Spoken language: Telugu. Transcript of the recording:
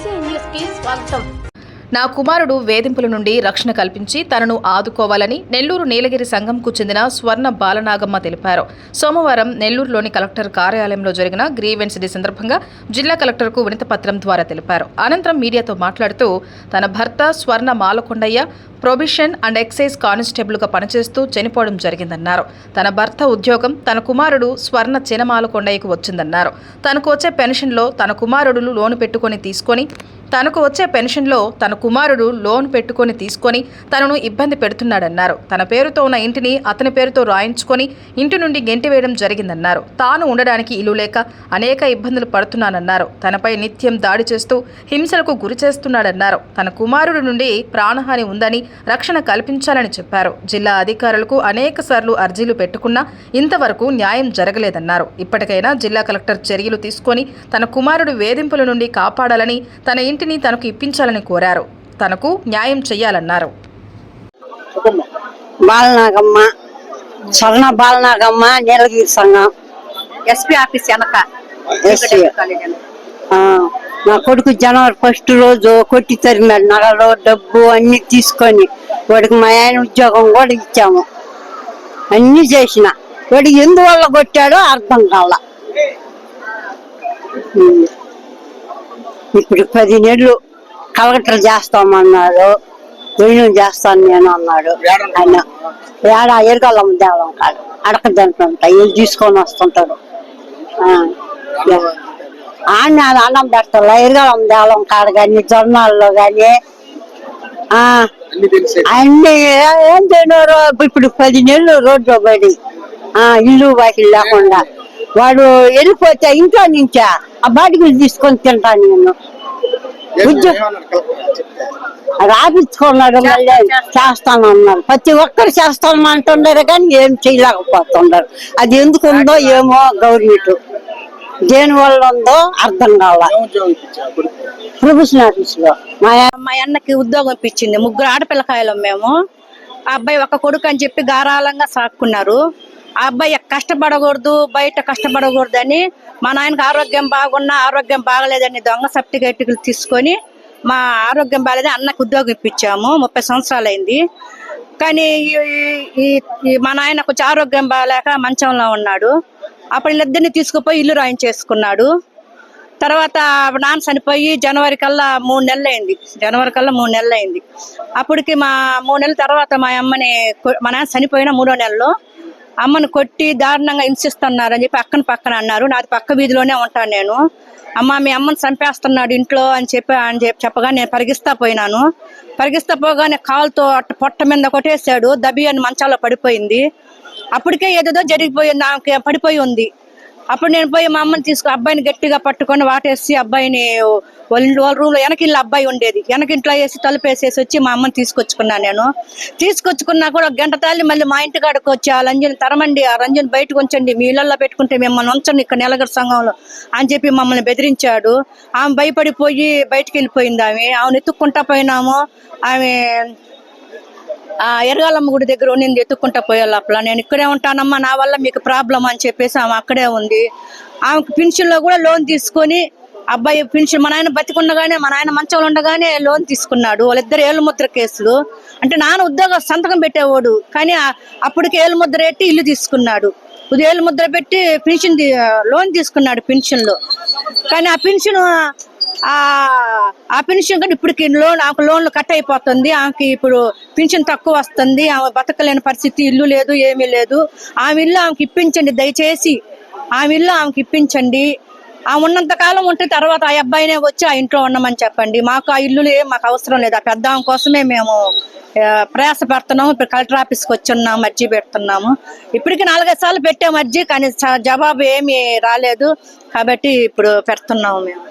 బీసీ న్యూస్ కి స్వాగతం నా కుమారుడు వేధింపుల నుండి రక్షణ కల్పించి తనను ఆదుకోవాలని నెల్లూరు నీలగిరి సంఘంకు చెందిన స్వర్ణ బాలనాగమ్మ తెలిపారు. సోమవారం నెల్లూరులోని కలెక్టర్ కార్యాలయంలో జరిగిన గ్రీవెన్స్ డే సందర్భంగా జిల్లా కలెక్టర్కు వినతిపత్రం ద్వారా తెలిపారు. అనంతరం మీడియాతో మాట్లాడుతూ తన భర్త Swarna Malakondaiah prohibition and excise కానిస్టేబుల్గా పనిచేస్తూ చనిపోవడం జరిగిందన్నారు. తన భర్త ఉద్యోగం తన కుమారుడు స్వర్ణ చినమాలకొండయ్యకు వచ్చిందన్నారు. తనకు వచ్చే పెన్షన్లో తన కుమారుడులు లోను పెట్టుకొని తీసుకొని తనకు వచ్చే పెన్షన్లో తన కుమారుడు లోన్ పెట్టుకొని తీసుకొని తనను ఇబ్బంది పెడుతున్నాడన్నారు. తన పేరుతో ఉన్న ఇంటిని అతని పేరుతో రాయించుకొని ఇంటి నుండి గెంటివేయడం జరిగిందన్నారు. తాను ఉండడానికి ఇల్లు లేక అనేక ఇబ్బందులు పడుతున్నానన్నారు. తనపై నిత్యం దాడి చేస్తూ హింసలకు గురి చేస్తున్నాడన్నారు. తన కుమారుడు నుండి ప్రాణహాని ఉందని రక్షణ కల్పించాలని చెప్పారు. జిల్లా అధికారులకు అనేక సార్లు అర్జీలు పెట్టుకున్నా ఇంతవరకు న్యాయం జరగలేదన్నారు. ఇప్పటికైనా జిల్లా కలెక్టర్ చర్యలు తీసుకొని తన కుమారుడు వేధింపుల నుండి కాపాడాలని తన ఇంటి ఇంటిని తనకు ఇప్పించాలని కోరారు. తనకు న్యాయం చేయాలన్నారు బాలనాగమ్మ స్వర్ణ బాలనాగమ్మ నీలగిరి సంఘం. ఎస్పీ ఆఫీస్ వెనక. నా కొడుకు జనవరి ఫస్ట్ రోజు కొట్టి తరిమాడు నగలు డబ్బు అన్ని తీసుకొని వాడికి మా ఆయన ఉద్యోగం కూడా ఇచ్చాము. అన్ని చేసిన. వాడికి ఎందువల్ల కొట్టాడో అర్థం కాల. ఉమ్. ఇప్పుడు పది నెలలు కలెక్టర్ చేస్తామన్నాడు రెన్యూ చేస్తాను నేను అన్నాడు. ఆయన ఏడ ఎరగలం దేవలం కాదు అడకదంటుంటా ఏం తీసుకొని వస్తుంటాడు. ఆడ అన్నం పెడతా ఎరగలం దేవలం కాడు కానీ జొన్నాల్లో కానీ అన్ని ఏం తిన్నారు ఇప్పుడు పది నెలలు రోడ్డు పడి ఆ ఇల్లు వాకి లేకుండా. వాడు వెళ్ళిపోతే ఇంట్లో నుంచా? ఆ బాటికి తీసుకొని తింటాను నేను. రాపించుకున్నాడు మళ్ళీ చేస్తాను అన్నారు ప్రతి ఒక్కరు చేస్తాను అంటున్నారు కానీ ఏం చేయలేకపోతున్నారు అది ఎందుకు ఉందో ఏమో గవర్నమెంట్ దేని వల్ల ఉందో అర్థం కావాల ప్రొఫెషనల్ ఆఫీస్లో మా మా అన్నకి ఉద్యోగం ఇప్పించింది. ముగ్గురు ఆడపిల్లకాయలం మేము. ఆ అబ్బాయి ఒక కొడుకు అని చెప్పి గారాలంగా సాక్కున్నారు. ఆ అబ్బాయి కష్టపడకూడదు బయట కష్టపడకూడదు అని మా నాయనకి ఆరోగ్యం బాగున్నా ఆరోగ్యం బాగలేదని దొంగ సర్టిఫికేట్లు తీసుకొని మా ఆరోగ్యం బాగాలేదని అన్నకు ఉద్యోగం ఇప్పించాము ముప్పై సంవత్సరాలైంది. కానీ ఈ- ఈ- మా నాయన కొంచెం ఆరోగ్యం బాగాలేక మంచంలో ఉన్నాడు. అప్పుడు వీళ్ళిద్దరిని తీసుకుపోయి ఇల్లు రాయించేసుకున్నాడు. తర్వాత నాన్న చనిపోయి జనవరి కల్లా మూడు నెలలు అయింది జనవరి కల్లా మూడు నెలలు అయింది అప్పటికి మా మూడు నెలల తర్వాత మా అమ్మని మా నాన్న చనిపోయిన మూడో నెలలో అమ్మను కొట్టి దారుణంగా హింసిస్తున్నారు అని చెప్పి అక్కన పక్కన అన్నారు. నాది పక్క వీధిలోనే ఉంటాను నేను. అమ్మ మీ అమ్మని చంపేస్తున్నాడు ఇంట్లో అని చెప్పి అని చెప్పి చెప్పగా నేను పరిగిస్తా పోయినాను. పరిగిస్తా పోగానే కాలుతో అట్ట పొట్ట మీద కొట్టేశాడు. దబి అని మంచాలో పడిపోయింది. అప్పటికే ఏదేదో జరిగిపోయింది. ఆమె పడిపోయి ఉంది. అప్పుడు నేను పోయి మా అమ్మని తీసుకుని అబ్బాయిని గట్టిగా పట్టుకొని వాటేసి అబ్బాయిని వాళ్ళ వాళ్ళ రూమ్లో అబ్బాయి ఉండేది. వెనకింట్లో వేసి తలుపు వేసేసి వచ్చి మా అమ్మని తీసుకొచ్చుకున్నాను నేను. తీసుకొచ్చుకున్నా కూడా గంట తాళి మళ్ళీ మా ఇంటి కాడకు వచ్చి ఆ రంజన్ తరమండి ఆ రంజన్ బయటకు ఉంచండి మీ ఇళ్ళల్లో పెట్టుకుంటే మిమ్మల్ని ఉంచండి ఇక్కడ నెలగర సంఘంలో అని చెప్పి మమ్మల్ని బెదిరించాడు. ఆమె భయపడిపోయి బయటికి వెళ్ళిపోయింది ఆమె. ఆమెను ఎత్తుక్కుంటా పోయినాము. ఆమె ఆ ఎరగాలమ్మ గుడి దగ్గర నేను ఎత్తుక్కుంటా పోయే లోపల నేను ఇక్కడే ఉంటానమ్మా నా వల్ల మీకు ప్రాబ్లం అని చెప్పేసి ఆమె అక్కడే ఉంది. ఆమెకు పెన్షన్లో కూడా లోన్ తీసుకొని అబ్బాయి పెన్షన్ మా నాయన బతికుండగానే మా నాయన మంచంలో ఉండగానే లోన్ తీసుకున్నాడు. వాళ్ళిద్దరు ఏలుముద్ర ముద్ర కేసులు. అంటే నాన్న ఉద్యోగ సంతకం పెట్టేవాడు కానీ అప్పటికి ఏలుముద్ర ముద్ర పెట్టి ఇల్లు తీసుకున్నాడు. ఇది ముద్ర పెట్టి పెన్షన్ లోన్ తీసుకున్నాడు పెన్షన్లో. కానీ ఆ పెన్షన్ ఆ పెన్షన్ కూడా ఇప్పటికి లోన్ ఆమెకు లోన్లు కట్ అయిపోతుంది. ఆమెకి ఇప్పుడు పెన్షన్ తక్కువ వస్తుంది. ఆమె బతకలేని పరిస్థితి ఇల్లు లేదు ఏమీ లేదు. ఆమె ఇల్లు ఆమెకి ఇప్పించండి దయచేసి. ఆమె ఇల్లు ఆమెకి ఇప్పించండి. ఆమె ఉన్నంత కాలం ఉంటే తర్వాత ఆ అబ్బాయినే వచ్చి ఆ ఇంట్లో ఉన్నామని చెప్పండి. మాకు ఆ ఇల్లు ఏం మాకు అవసరం లేదు. ఆ పెద్ద ఆమె కోసమే మేము ప్రయాస పెడుతున్నాము ఇప్పుడు కలెక్టర్ ఆఫీస్కి వచ్చి ఉన్నాము అర్జీ పెడుతున్నాము. ఇప్పటికి నాలుగైదు సార్లు పెట్టాము అర్జీ కానీ జవాబు ఏమీ రాలేదు. కాబట్టి ఇప్పుడు పెడుతున్నాము మేము.